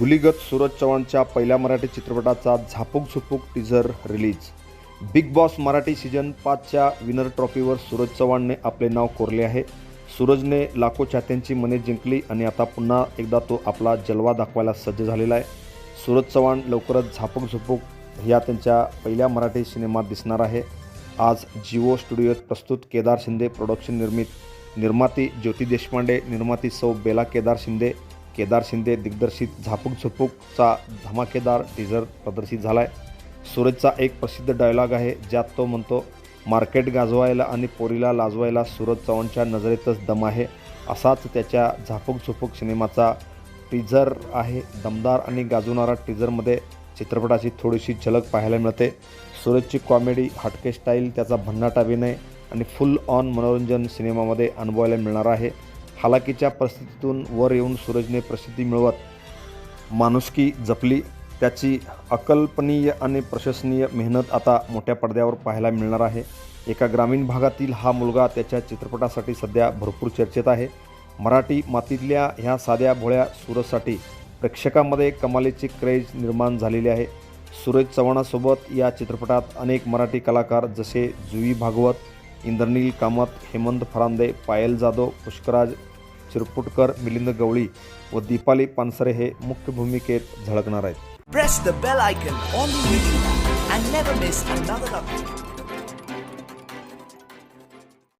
गुलीगत सूरज चव्हाणच्या पहिल्या मराठी चित्रपटाचा Zapuk Zupuk teaser release Bigg Boss Marathi season पाचच्या विनर ट्रॉफीवर सूरज चव्हाणने आपले नाव कोरले आहे. सूरजने लाखो चाहत्यांची मने जिंकली आणि आता पुन्हा एकदा तो आपला जलवा दाखवायला सज्ज झालेला आहे. सूरज चव्हाण लवकरच झापूक झुपूक या त्यांच्या पहिल्या मराठी सिनेमात दिसणार आहे. आज जिओ स्टुडिओत प्रस्तुत केदार शिंदे प्रोडक्शन निर्मित निर्माती ज्योती देशपांडे निर्माती सौ बेला केदार शिंदे केदार शिंदे दिग्दर्शित झापूक झुपूकचा धमाकेदार टीझर प्रदर्शित झाला आहे सूरजचा एक प्रसिद्ध डायलॉग आहे ज्यात तो म्हणतो मार्केट गाजवायला आणि पोरीला लाजवायला सूरज चव्हाणच्या नजरेतच दम आहे. असाच त्याच्या झापूक झुपूक सिनेमाचा टीझर आहे. दमदार आणि गाजवणारा टीझरमध्ये चित्रपटाची थोडीशी झलक पाहायला मिळते. सूरजची कॉमेडी हटके स्टाईल त्याचा भन्नाट अभिनय आणि फुल ऑन मनोरंजन सिनेमामध्ये अनुभवायला मिळणार आहे. हालाकीच्या परिस्थितीतून वर येऊन सूरजने प्रसिद्धी मिळवत माणुसकी जपली. त्याची अकल्पनीय आणि प्रशंसनीय मेहनत आता मोठ्या पडद्यावर पाहायला मिळणार आहे. एका ग्रामीण भागातील हा मुलगा त्याच्या चित्रपटासाठी सध्या भरपूर चर्चेत आहे. मराठी मातीतल्या ह्या साध्या भोळ्या सूरजसाठी प्रेक्षकांमध्ये कमालीची क्रेज निर्माण झालेली आहे. सूरज चव्हाणासोबत या चित्रपटात अनेक मराठी कलाकार जसे जुई भागवत इंद्रनील कामत हेमंत फरांदे पायल जाधव पुष्कराज चिरपुटकर मिलिंद गवळी व दीपाली पानसरे हे मुख्य भूमिकेत झळकणार आहेत.